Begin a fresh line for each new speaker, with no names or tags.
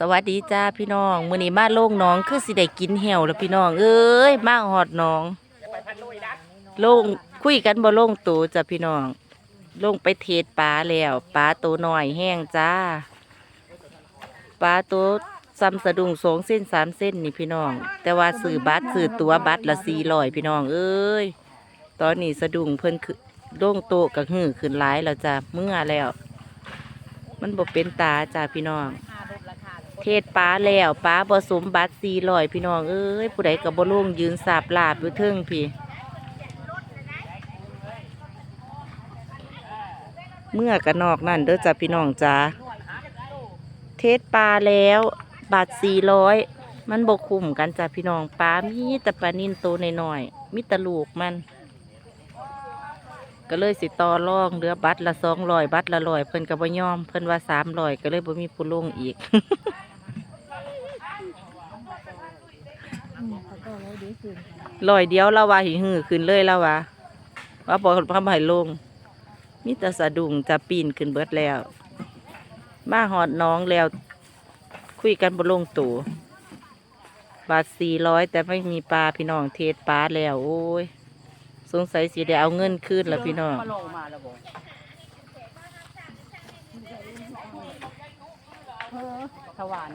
สวัสดีจ้าพี่น้องมื้อนี้มาโล่งน้องคือสิได้กินแหวแล้วพี่น้องเอ้ยมาหอดน้องโล่งคุยกันบ่โล่งโตจ้ะพี่น้องโล่งไปเทศปลาแล้วปลาโตหน่อยแห้งจ้าปลาโตซ้ำสะดุ้งสองเส้นสามเส้นนี่พี่น้อง แต่ว่าซื้อบัตรซื้อตัวบัตรละสี่ร้อยพี่น้องเอ้ยตอนนี้สะดุ้งเพิ่นคือโล่งโตกับหื้อขึ้นหลายแล้วจ้ะเมื่อแล้ว มันบ่เป็นตาจ้าพี่น้อง เทศป้าแล้วป้าผสมบัตรสี่ร้อยพี่น้องเอ้ยผู้ใดกับบ่ลงยืนสาบลาบอยู่เทิงพี่ เมื่อกันนอกนั่นเด้อจ้าพี่น้องจ้าเทศปลาแล้วบาทสี่ร้อยมันบกคุ้มกันจ้าพี่น้องปลามีแต่ปลานิ่นโตวน้อยมีแต่ลูกมัน ก็เลยสิต่อรองเหลือบัตรละสองร้อยบัตรละร้อยเพิ่นก็บ่ยอม เพิ่นว่าสามร้อยก็เลยบ่มีผู้ลงอีก ร้อยเดียวแล้วว่าหิหือขึ้นเลยแล้วว่าว่าบอกพระใหายลงมีแต่สะดุ้งจะปีนขึ้นเบิดแล้ว มาหอดน้องแล้ว คุยกันบนลงตู่บาทสี่ร้อยแต่ไม่มีปลาพี่น้องเทศปลาแล้ว โอ้ย สงสัยสิได้เอาเงินคืนแล้วพี่น้อง
มาลงมาแล้วบ่เออถวาน